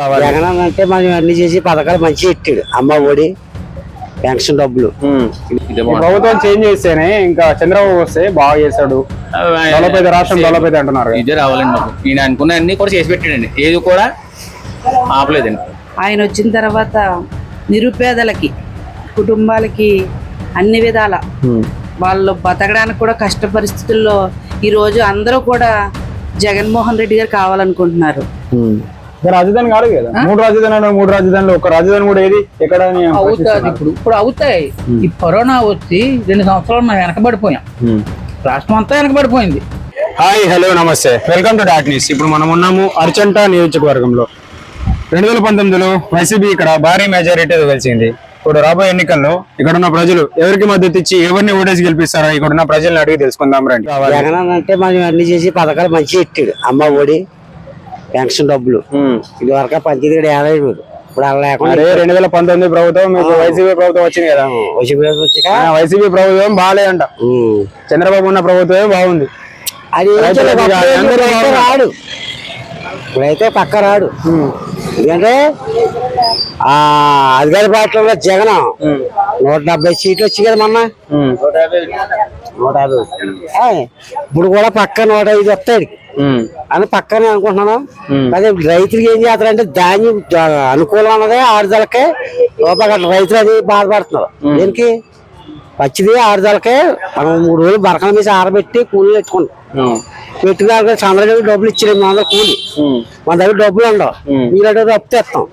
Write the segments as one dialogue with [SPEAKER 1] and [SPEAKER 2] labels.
[SPEAKER 1] కావాలి.
[SPEAKER 2] జగన్ అన్న అంటే మనం అన్ని చేసి పథకాలు మంచిగా ఎట్టాడు అమ్మ ఒడి పెన్షన్ డబ్బులు.
[SPEAKER 1] ప్రభుత్వం చేంజ్ చేస్తేనే ఇంకా చంద్రబాబు వస్తే బాగా చేశాడు డెవలప్ రాష్ట్రం డెవలప్ అయితే అంటున్నారు.
[SPEAKER 3] ఇదే రావాలండి మాకు ఈయన అనుకున్న అన్ని కూడా చేసి పెట్టాడండి. ఏది కూడా ఆపలేదండి.
[SPEAKER 4] ఆయన వచ్చిన తర్వాత నిరుపేదలకి కుటుంబాలకి అన్ని విధాల వాళ్ళు బతకడానికి కూడా కష్ట పరిస్థితుల్లో ఈరోజు అందరూ కూడా జగన్మోహన్ రెడ్డి గారు కావాలనుకుంటున్నారు.
[SPEAKER 1] రాజధాని కాదు కదా. మూడు రాజధాని మూడు రాజధానులు. ఒక రాజధాని కూడా ఏది? ఎక్కడ అని
[SPEAKER 5] అవుతుంది ఇప్పుడు ఇప్పుడు అవుతాయి. ఈ కరోనా వచ్చి రెండు సంవత్సరాలు మనం వెనకబడిపోయాం. రాష్ట్రం అంతా వెనకబడిపోయింది.
[SPEAKER 1] హాయ్ హలో నమస్తే. Welcome to Dot News. ఇప్పుడు మనం ఉన్నాము అర్చంట నియోజకవర్గంలో. రెండు వేల పంతొమ్మిదిలో వైసీపీ ఇక్కడ భారీ మెజారిటీతో గెలిచింది. ఇప్పుడు రాబోయే ఎన్నికల్లో ఇక్కడ ఉన్న ప్రజలు ఎవరికి మద్దతు ఇచ్చి ఎవరిని ఓటేసి గెలిపిస్తారో ఇక్కడ ఉన్న ప్రజల్ని అడిగి తెలుసుకుందాం రండి.
[SPEAKER 2] జగన్ అంటే మనం అన్ని చేసి పథకాలు మంచిగా ఎట్టాడు అమ్మ ఒడి పెన్షన్ డబ్బులు. ఇది వరకు పంచాయతీ యాభై వేలు. ఇప్పుడు అలా లేకుండా
[SPEAKER 1] రెండు వేల పంతొమ్మిది ప్రభుత్వం మీకు వైసీపీ ప్రభుత్వం వచ్చింది కదా?
[SPEAKER 2] వచ్చి వచ్చాక
[SPEAKER 1] ఆ, వైసీపీ ప్రభుత్వం బాగాలేదంట.
[SPEAKER 2] ఉమ్.
[SPEAKER 1] చంద్రబాబు ఉన్న ప్రభుత్వమే బాగుంది.
[SPEAKER 2] అది. రాడు ఇప్పుడైతే పక్క రాడు. ఎందుకంటే ఆ అధికార పార్టీలో జగన్. నూట డెబ్బై సీట్లు వచ్చి కదా మొన్న. నూట యాభై ఇప్పుడు కూడా పక్క నూట ఐదు వస్తాయి. అని పక్కనే అనుకుంటున్నాను. అదే రైతులకి ఏం చేస్తారంటే ధాన్యం అనుకూలం అన్నదే ఆరుదలకే రూపాయి రైతులు అది బాధపడుతున్నారు. దేనికి? పచ్చిది ఆరుదలకే మనం మూడు రోజులు బరకల మీద ఆరబెట్టి కూలీలు పెట్టుకుంటాం
[SPEAKER 1] ఉమ్.
[SPEAKER 2] పెట్టుకుని చంద్రబాబు డబ్బులు ఇచ్చి రెండు వందల కూలి. మన దగ్గర డబ్బులు ఉండవు. మీరు డబ్బు తెస్తాం.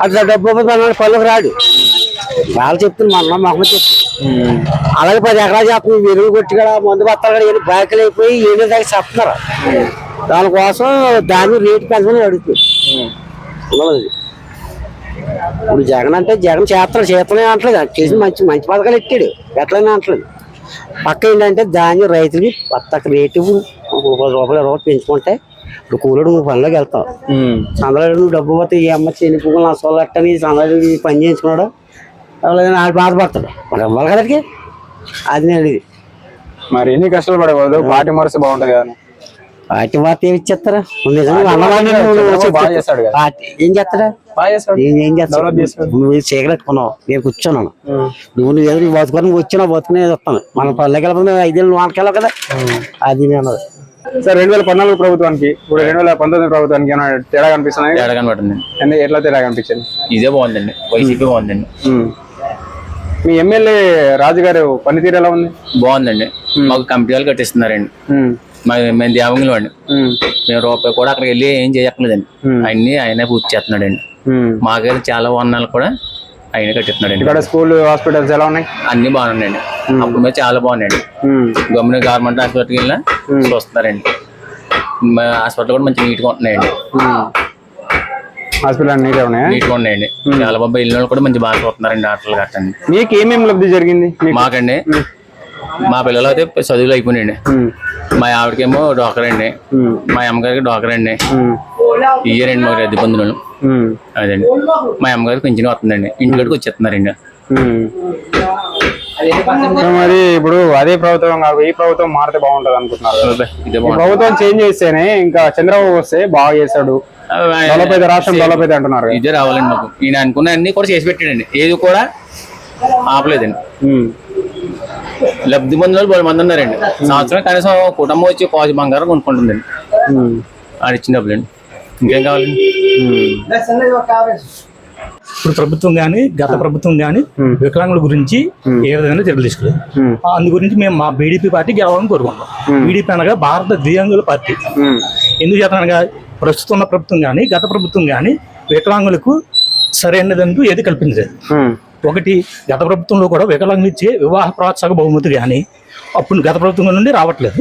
[SPEAKER 2] అట్లా డబ్బు మన పనులకు రాడు. వాళ్ళు చెప్తున్నారు మన మొహం చెప్తుంది. అలాగే పది ఎకరాలు చేస్తుంది ఎరువు కొట్టి కూడా మందు బత్తాలు కూడా అయిపోయి ఏదో దాకా చెప్తున్నారు దానికోసం ధాన్యం రేటు పెంచమని అడుగుతుంది. ఇప్పుడు జగన్ అంటే జగన్ చేస్తాడు చేతనే అంటలేదు. చేసి మంచి మంచి పథకాలు ఎట్టాడు ఎట్లనే అంటలేదు. పక్క ఏంటంటే ధాన్యం రైతులకి పత్తక రేటు పది రూపాయలు ఇరవై పెంచుకుంటే ఇప్పుడు కూలోడు నువ్వు పనిలోకి వెళ్తావు. చంద్రబాబు నువ్వు డబ్బు పోతే ఈ అమ్మ చెని పువ్వులు నా సోళ్ళు అట్టని ఈ పని చేయించుకున్నాడు. ఆడు బాధపడతాడు. మరి ఇవ్వాలి కదకి అది నేను అడిగి
[SPEAKER 1] మరి ఎన్ని కష్టాలు పడకూడదు? పార్టీ మరసి బాగుంటది కదా.
[SPEAKER 2] పార్టీ వార్త ఏమి ఇచ్చేస్తారా? నిజంగా ఏం చేస్తాడు? ఏం. నువ్వు చీకలెట్టుకున్నావు నేను కూర్చున్నాను. నువ్వు నువ్వు ఎదురు బతుకొని వచ్చినా బతుకునే వస్తాను మన పల్లెకి వెళ్ళకుండా ఐదేళ్ళు వానకెళ్ళవు కదా. అది నేను
[SPEAKER 1] సార్ రెండు వేల పద్నాలుగు ప్రభుత్వానికి ఇప్పుడు రెండు వేల పంతొమ్మిది ప్రభుత్వానికి ఏమైనా తేడా కనిపిస్తున్నాయి?
[SPEAKER 3] తేడా కనబడుతుందండి
[SPEAKER 1] ఎందు- ఎట్లా తేడా కనిపించింది?
[SPEAKER 3] ఇదే బాగుందండి. వైసీపీ బాగుందండి.
[SPEAKER 1] మీ ఎమ్మెల్యే రాజుగారు పనితీరు ఎలా ఉంది?
[SPEAKER 3] బాగుందండి. మాకు కంపెనీలు కట్టిస్తున్నారండి. మేము దేవంగులు అండి. మేము రూపాయి కూడా అక్కడికి వెళ్ళి ఏం చేయక్కర్లేదండి. అన్ని ఆయనే పూర్తి చేస్తున్నాడండి. మాకైతే చాలా వర్ణాలు కూడా ఆయనే కట్టిస్తున్నాడండి.
[SPEAKER 1] ఇక్కడ స్కూల్ హాస్పిటల్స్ ఎలా ఉన్నాయి?
[SPEAKER 3] అన్ని బాగున్నాయండి. అప్పుడు మీద చాలా బాగున్నాయండి.
[SPEAKER 1] ఉమ్.
[SPEAKER 3] గవర్నమెంట్ హాస్పిటల్కి వెళ్ళినా చూస్తున్నారండి. మా హాస్పిటల్ కూడా మంచి నీట్గా ఉంటున్నాయండి.
[SPEAKER 1] హాస్పిటల్ అన్ని నీట్గా ఉన్నాయా?
[SPEAKER 3] నీట్గా ఉన్నాయండి. చాలా వెళ్ళిన వాళ్ళు కూడా మంచి బాగా చూస్తున్నారండి డాక్టర్లు కట్టండి.
[SPEAKER 1] మీకు ఏమేమి లబ్ధి జరిగింది? మీకు
[SPEAKER 3] మాకండి. మా పిల్లలు అయితే చదువులు అయిపోయినాయండి. మా ఆవిడకేమో డాక్టర్ అండి. మా అమ్మగారికి డాక్టర్ అండి
[SPEAKER 1] ఉమ్.
[SPEAKER 3] ఇయ్యారండి మాకు రద్దీ పొందిన. అదండి. మా అమ్మగారికి పెంచిన వస్తుందండి. ఇంటికి వచ్చేస్తున్నారండి.
[SPEAKER 1] మరి ఇప్పుడు అదే ప్రభుత్వం కాదు ఈ ప్రభుత్వం మారితే బాగుంటది అనుకుంటున్నారు ప్రభుత్వం చేంజ్ చేస్తేనే ఇంకా చంద్రబాబు వస్తే బాగా డెవలప్ అయితే రాష్ట్రం డెవలప్ అయితే అంటున్నారు.
[SPEAKER 3] ఇదే రావాలండి మాకు. ఈయన అనుకున్న అన్ని కూడా చేసి పెట్టాడండి. ఏది కూడా ఆపలేదండి. లబ్ధి వాళ్ళు బోలెడు మంది ఉన్నారండి సంవత్సరం కనీసం కుటుంబం వచ్చి కాజు బంగారం కొనుక్కుంటుందండి.
[SPEAKER 1] ఉమ్.
[SPEAKER 3] ఆడు ఇచ్చిన డబ్బులండి. ఇంకేం కావాలండి
[SPEAKER 6] ఇప్పుడు ప్రభుత్వం కానీ గత ప్రభుత్వం కానీ వికలాంగుల గురించి ఏ విధంగా చర్యలు తీసుకోలేదు. ఆ, అందు గురించి మేము మా బీడీపీ పార్టీ గెలవాలని కోరుకుంటాం బీడీపీ అనగా భారత దివ్యాంగుల పార్టీ. ఎందుకు చేతనగా ప్రస్తుతం ఉన్న ప్రభుత్వం కానీ గత ప్రభుత్వం కానీ వికలాంగులకు సరైనదంటూ ఏది కల్పించలేదు. ఒకటి గత ప్రభుత్వంలో కూడా వికలాంగులు ఇచ్చే వివాహ ప్రోత్సాహక బహుమతి కానీ అప్పుడు గత ప్రభుత్వం నుండి రావట్లేదు.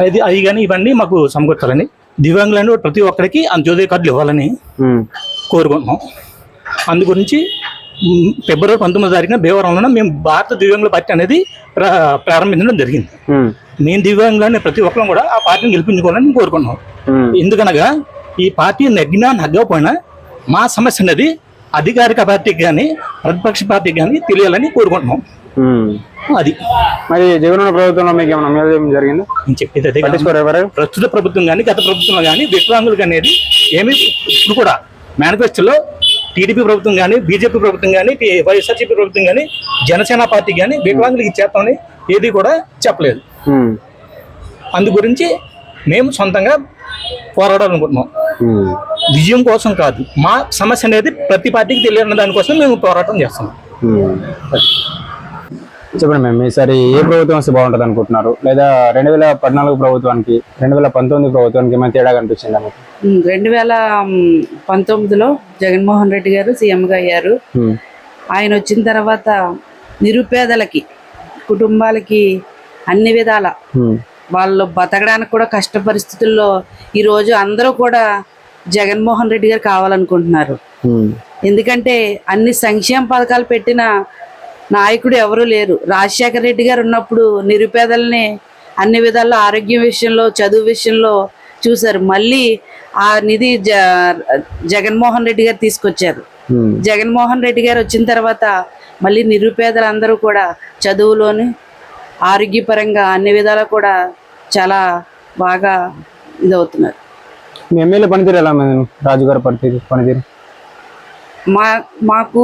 [SPEAKER 6] అది అవి కానీ ఇవన్నీ మాకు సమకూర్చాలని దివ్యాంగులను ప్రతి ఒక్కరికి అంత్యోదయ కార్డులు ఇవ్వాలని. కోరుకుంటున్నాం అందు గురించి ఫిబ్రవరి పంతొమ్మిది తారీఖున భీమవరంలో మేము భారత దివ్యాంగుల పార్టీ అనేది ప్రా- ప్రారంభించడం జరిగింది. మేము దివ్యాంగులని ప్రతి ఒక్కరం కూడా ఆ పార్టీని గెలిపించుకోవాలని కోరుకున్నాం. ఎందుకనగా ఈ పార్టీ నెగ్గినా నగ్గకపోయినా మా సమస్య అనేది అధికారిక పార్టీకి కానీ ప్రతిపక్ష పార్టీకి కానీ తెలియాలని కోరుకుంటున్నాం. అది.
[SPEAKER 1] మరి జగన్ ఉన్న ప్రభుత్వంలో మీకు ఏమైనా మేలు జరిగింది?
[SPEAKER 6] నేను చెప్పేది అదే.
[SPEAKER 1] పట్టించుకోరు
[SPEAKER 6] ప్రస్తుత ప్రభుత్వం కానీ గత ప్రభుత్వంలో కానీ వికలాంగులకు అనేది ఏమీ ఇప్పుడు కూడా మేనిఫెస్టోలో టీడీపీ ప్రభుత్వం కానీ బీజేపీ ప్రభుత్వం కానీ వైఎస్ఆర్సీపీ ప్రభుత్వం కానీ జనసేన పార్టీ కానీ వికలాంగులకి ఇచ్చేస్తామని ఏది కూడా చెప్పలేదు. అందు గురించి మేము సొంతంగా పోరాడాలనుకుంటున్నాం. విజయం కోసం కాదు మా సమస్య అనేది ప్రతి పార్టీకి తెలియని దానికోసం మేము పోరాటం చేస్తున్నాం.
[SPEAKER 1] చెప్పండి మేము ఈసారి ఏ ప్రభుత్వం వస్తే బాగుంటుంది అనుకుంటున్నారు? లేదా రెండు వేల పద్నాలుగు ప్రభుత్వానికి రెండు వేల పంతొమ్మిది ప్రభుత్వానికి ఏమైనా తేడా కనిపించిందా మీకు?
[SPEAKER 4] రెండు వేల పంతొమ్మిదిలో జగన్మోహన్ రెడ్డి గారు సీఎంగా అయ్యారు. ఆయన వచ్చిన తర్వాత నిరుపేదలకి కుటుంబాలకి అన్ని విధాల వాళ్ళు బతకడానికి కూడా కష్ట పరిస్థితుల్లో ఈరోజు అందరూ కూడా జగన్మోహన్ రెడ్డి గారు కావాలనుకుంటున్నారు. ఎందుకంటే అన్ని సంక్షేమ పథకాలు పెట్టిన నాయకుడు ఎవరూ లేరు. రాజశేఖర రెడ్డి గారు ఉన్నప్పుడు నిరుపేదల్ని అన్ని విధాల్లో ఆరోగ్యం విషయంలో చదువు విషయంలో చూశారు. మళ్ళీ ఆ నిధి జ జగన్మోహన్ రెడ్డి గారు తీసుకొచ్చారు. జగన్మోహన్ రెడ్డి గారు వచ్చిన తర్వాత మళ్ళీ నిరుపేదలందరూ కూడా చదువులోని ఆరోగ్యపరంగా అన్ని విధాలా కూడా చాలా బాగా ఇదవుతున్నారు.
[SPEAKER 1] మీ ఎమ్మెల్యే పనితీరు ఎలా రాజుగారి పనితీరు పనితీరు?
[SPEAKER 4] మా మాకు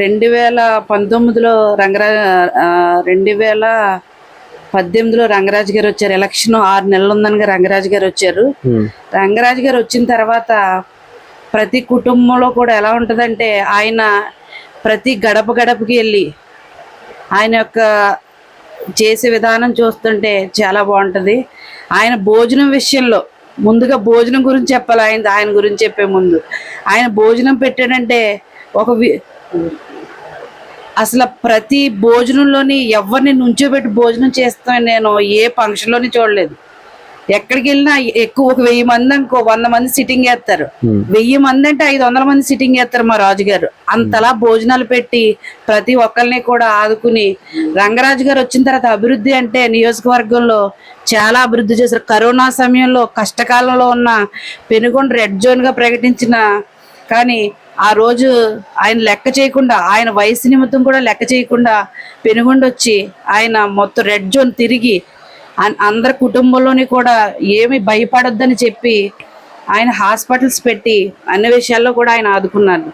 [SPEAKER 4] రెండు వేల పంతొమ్మిదిలో రంగరా రెండు వేల పద్దెనిమిదిలో రంగరాజు గారు వచ్చారు. ఎలక్షన్ ఆరు నెలలు ఉందనగా రంగరాజు గారు వచ్చారు. రంగరాజు గారు వచ్చిన తర్వాత ప్రతి కుటుంబంలో కూడా ఎలా ఉంటుందంటే ఆయన ప్రతి గడప గడపకి వెళ్ళి ఆయన యొక్క చేసే విధానం చూస్తుంటే చాలా బాగుంటుంది. ఆయన భోజనం విషయంలో ముందుగా భోజనం గురించి చెప్పాలి. ఆయన ఆయన గురించి చెప్పే ముందు. ఆయన భోజనం పెట్టాడంటే ఒక వి- అసలు ప్రతి భోజనంలోని ఎవరిని నుంచోబెట్టి భోజనం చేస్తాను నేను ఏ ఫంక్షన్లోని చూడలేదు. ఎక్కడికి వెళ్ళినా ఎక్కువ ఒక వెయ్యి మంది అనుకో వంద మంది సిట్టింగ్ చేస్తారు.
[SPEAKER 1] Hmm.
[SPEAKER 4] వెయ్యి మంది అంటే ఐదు వందల మంది సిట్టింగ్ చేస్తారు మా రాజుగారు. అంతలా భోజనాలు పెట్టి ప్రతి ఒక్కరిని కూడా ఆదుకుని రంగరాజు గారు వచ్చిన తర్వాత అభివృద్ధి అంటే నియోజకవర్గంలో చాలా అభివృద్ధి చేశారు. కరోనా సమయంలో కష్టకాలంలో ఉన్న పెనుగొండ రెడ్ జోన్గా ప్రకటించిన కానీ ఆ రోజు ఆయన లెక్క చేయకుండా ఆయన వయసు నిమిత్తం కూడా లెక్క చేయకుండా పెనుగొండ వచ్చి ఆయన మొత్తం రెడ్ జోన్ తిరిగి అందరి కుటుంబంలోని కూడా ఏమి భయపడొద్దని చెప్పి ఆయన హాస్పిటల్స్ పెట్టి అన్ని విషయాల్లో కూడా ఆయన ఆదుకున్నారు.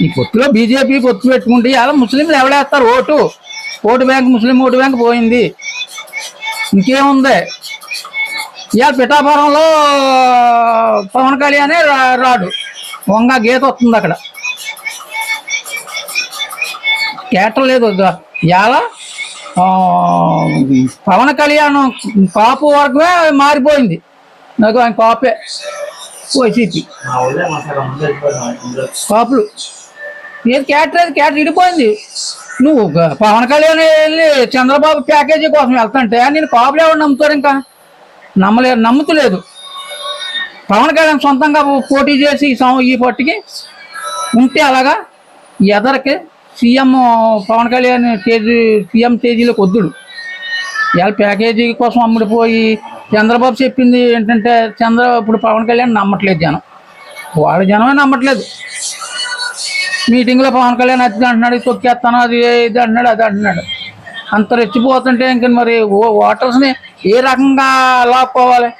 [SPEAKER 5] ఈ పొత్తులో బీజేపీ పొత్తు పెట్టుకుంటే అలా ముస్లింలు ఎవడేస్తారు vote. Vote bank Muslim vote bank పోయింది. ఇంకేముంది? ఇవాళ పిఠాపురంలో పవన్ కళ్యాణే రాడు. వంగ గీత వస్తుంది అక్కడ. కేటర్ లేదు. ఇవాళ పవన్ కళ్యాణ్ పాప వర్గమే మారిపోయింది. నాకు ఆయన పాపే. వైసీపీ పాపలు. ఏది క్యాటర్ అది క్యాటర్ ఇడిపోయింది. నువ్వు పవన్ కళ్యాణ్ వెళ్ళి చంద్రబాబు ప్యాకేజీ కోసం వెళ్తుంటే నేను కాపులు ఎవరు నమ్ముతారు ఇంకా? నమ్మలేదు నమ్ముతలేదు. పవన్ కళ్యాణ్ సొంతంగా పోటీ చేసి ఈ సం- ఈ పొట్టికి ఉంటే అలాగా ఎదరికి సీఎం పవన్ కళ్యాణ్ తేజీ సీఎం తేజీలో వద్దుడు. ఇవాళ ప్యాకేజీ కోసం అమ్ముడిపోయి చంద్రబాబు చెప్పింది ఏంటంటే చంద్ర ఇప్పుడు పవన్ కళ్యాణ్ నమ్మట్లేదు జనం. వాళ్ళ జనమే నమ్మట్లేదు. మీటింగ్లో పవన్ కళ్యాణ్ అది అంటున్నాడు తొక్కేస్తాను అది ఇది అంటున్నాడు అది అంటున్నాడు. అంత రెచ్చిపోతుంటే ఇంక మరి ఓ ఓటర్స్ని ఏ రకంగా లాక్కోవాలి?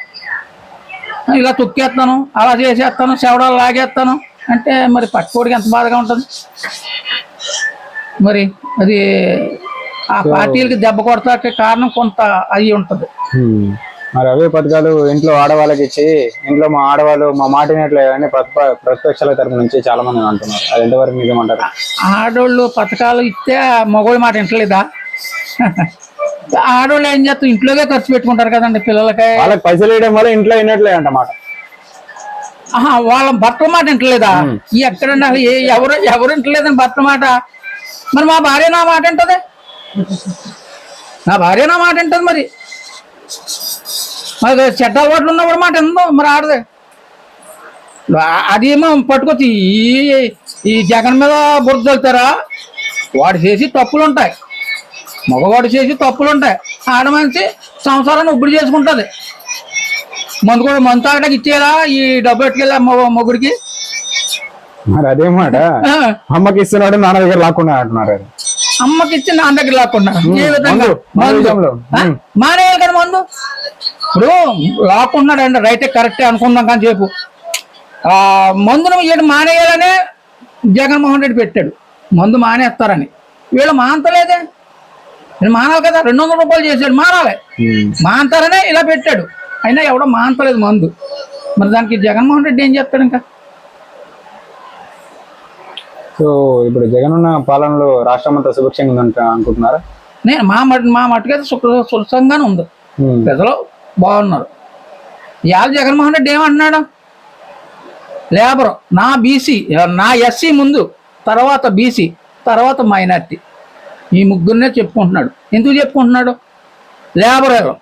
[SPEAKER 5] ఇలా తొక్కేస్తాను అలా చేసేస్తాను చెవడాలు లాగేస్తాను అంటే మరి పట్టుకోడికి ఎంత బాధగా ఉంటుంది? మరి అది ఆ పార్టీలకి దెబ్బ కొడతాకి కారణం కొంత అయి ఉంటుంది.
[SPEAKER 1] మరి అవే పథకాలు ఇంట్లో ఆడవాళ్ళకి ఇచ్చి ఇంట్లో మా ఆడవాళ్ళు మా మాట వినట్లేదని ప్రతిప- ప్రతిపక్షాల తరపు నుంచి చాలా మంది అంటున్నారు. అది ఎంతవరకు నిజమంటారు?
[SPEAKER 5] ఆడోళ్ళు పథకాలు ఇస్తే మగోళ్ళ మాట వింటలేదా? ఆడోళ్ళు ఏం చేస్తారు ఇంట్లోనే ఖర్చు పెట్టుకుంటారు కదండి పిల్లలకి.
[SPEAKER 1] వాళ్ళకి పైసలు వేయడం వల్ల ఇంట్లో వినట్లేదు అంట మాట.
[SPEAKER 5] ఆహా వాళ్ళ భర్త మాట వింటలేదా? ఈ ఎక్కడండి అసలు ఏ ఎవరు ఎవరు వింటలేదని భర్త మాట? మరి మా భార్య నా మాట వింటది? నా భార్య నా మాట వింటది మరి? మరి చెడ్డ అలవాట్లు ఉన్నప్పుడు మాట ఎందో మరి ఆడదే. అదేమో పట్టుకొచ్చి ఈ ఈ జగన్ మీద బురద చల్లుతారా వాడు చేసి తప్పులు ఉంటాయి. మగవాడు చేసి తప్పులు ఉంటాయి. ఆడ మనిషి సంసారాన్ని ఉబ్బడి చేసుకుంటుంది. మందు కూడా మందు తాగడానికి ఇచ్చేలా ఈ డబ్బు ఎట్టుకెళ్ళా మొగుడికి?
[SPEAKER 1] మరి అదే మాట. అమ్మకి ఇస్తున్నాడు నాన్న దగ్గర లాక్కున్నా అంటున్నారు.
[SPEAKER 5] అమ్మకి ఇచ్చి నాన్న దగ్గర లాక్కున్నా ఏ విధంగా? మానేయాలి కదా మందు? ఇప్పుడు లాక్కుంటున్నాడు అండి రైటే కరెక్టే అనుకుందాం కానీ చెప్పు. ఆ మందును వీళ్ళు మానేయాలనే జగన్మోహన్ రెడ్డి పెట్టాడు. మందు మానేస్తారని. వీళ్ళు మానతలేదే. మానాలి కదా రెండు వందల రూపాయలు చేశాడు మానాలి మాంతారనే ఇలా పెట్టాడు. అయినా ఎవడో మాంతలేదు మందు. మరి దానికి జగన్మోహన్ రెడ్డి ఏం చెప్తాడు ఇంకా?
[SPEAKER 1] సో ఇప్పుడు జగన్ ఉన్న పాలనలో రాష్ట్రం అంతా సుభిక్షంగా ఉందంట అనుకుంటున్నారా?
[SPEAKER 5] నేను మా మట్ మా మట్టుకైతే సుఖ సుఖంగానే ఉంది. ప్రజలు బాగున్నారు. ఇవాళ జగన్మోహన్ రెడ్డి ఏమంటున్నాడు? లేబర్ నా బీసీ నా ఎస్సీ ముందు తర్వాత బీసీ తర్వాత మైనార్టీ. ఈ ముగ్గురునే చెప్పుకుంటున్నాడు. ఎందుకు చెప్పుకుంటున్నాడు? లేబర్ ఎవరు?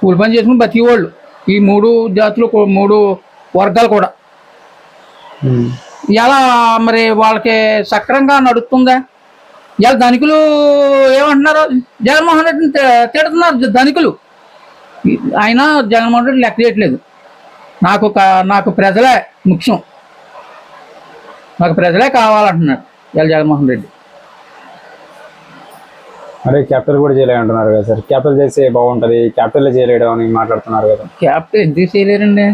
[SPEAKER 5] కూలి పని చేసుకుని బతికి వాళ్ళు ఈ మూడు జాతులు మూడు వర్గాలు కూడా. ఎలా మరి వాళ్ళకి సక్రంగా నడుస్తుందా? ఇలా ధనికులు ఏమంటున్నారు? జగన్మోహన్ రెడ్డిని తిడుతున్నారు ధనికులు. ఆయన జగన్మోహన్ రెడ్డి లెక్క చేయట్లేదు. నాకు నాకు ప్రజలే ముఖ్యం. నాకు ప్రజలే కావాలంటున్నాడు ఇలా జగన్మోహన్ రెడ్డి.
[SPEAKER 1] అరే క్యాపిటల్ కూడా చేయలే అంటున్నారు కదా సార్. క్యాపిటల్ చేస్తే బాగుంటది. క్యాపిటల్ చేయలేడు అని మాట్లాడుతున్నారు కదా.
[SPEAKER 5] క్యాపిటల్ ఎందుకు చేయలేరండి?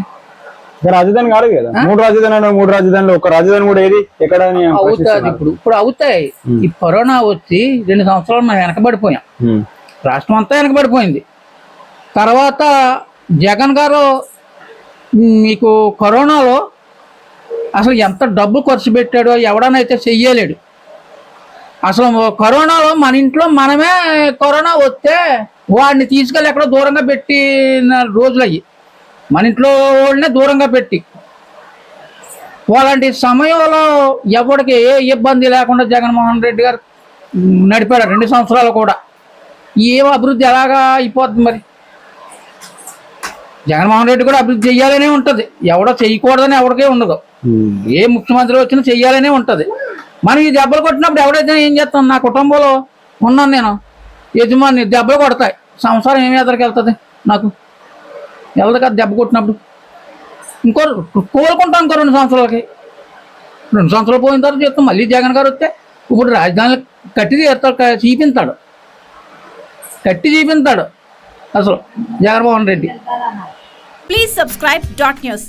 [SPEAKER 1] రాజధాని కాదు కదా. మూడు రాజధాని అన్నారు, మూడు రాజధానులు. ఒక రాజధాని కూడా ఏది? ఎక్కడ
[SPEAKER 5] అవుతుంది. ఇప్పుడు. ఇప్పుడు అవుతాయి. ఈ కరోనా వచ్చి రెండు సంవత్సరాలు మనం వెనకబడిపోయాం. రాష్ట్రం అంతా వెనకబడిపోయింది. తర్వాత జగన్ గారు మీకు కరోనాలో అసలు ఎంత డబ్బు ఖర్చు పెట్టాడో ఎవడనైతే చెయ్యలేడు. అసలు కరోనాలో మన ఇంట్లో మనమే కరోనా వస్తే వాడిని తీసుకెళ్ళి ఎక్కడో దూరంగా పెట్టిన రోజులు అయ్యి. మన ఇంట్లో వాళ్ళనే దూరంగా పెట్టి. అలాంటి సమయంలో ఎవరికి ఏ ఇబ్బంది లేకుండా జగన్మోహన్ రెడ్డి గారు నడిపాడు రెండు సంవత్సరాలు కూడా. ఏం అభివృద్ధి ఎలాగా అయిపోతుంది మరి? జగన్మోహన్ రెడ్డి కూడా అభివృద్ధి చెయ్యాలనే ఉంటుంది. ఎవడో చేయకూడదని ఎవరికే ఉండదు. ఏ ముఖ్యమంత్రి వచ్చినా చెయ్యాలనే ఉంటుంది. మనం ఈ దెబ్బలు కొట్టినప్పుడు ఎవడైతే ఏం చేస్తాం? నా కుటుంబంలో ఉన్నాను నేను. యజమాని దెబ్బలు కొడతాయి. సంసారం ఏమి ఎదరికి వెళ్తుంది నాకు? వెళ్దు కదా దెబ్బ కొట్టినప్పుడు? ఇంకో కోలుకుంటాం ఇంకో రెండు సంవత్సరాలకి. రెండు సంవత్సరాలు పోయిన తర్వాత చేస్తాం మళ్ళీ జగన్ గారు వస్తే ఇప్పుడు రాజధాని కట్టి తీస్తాడు చూపించాడు. కట్టి చూపించాడు. అసలు Jaganmohan Reddy.
[SPEAKER 7] Please subscribe Dot News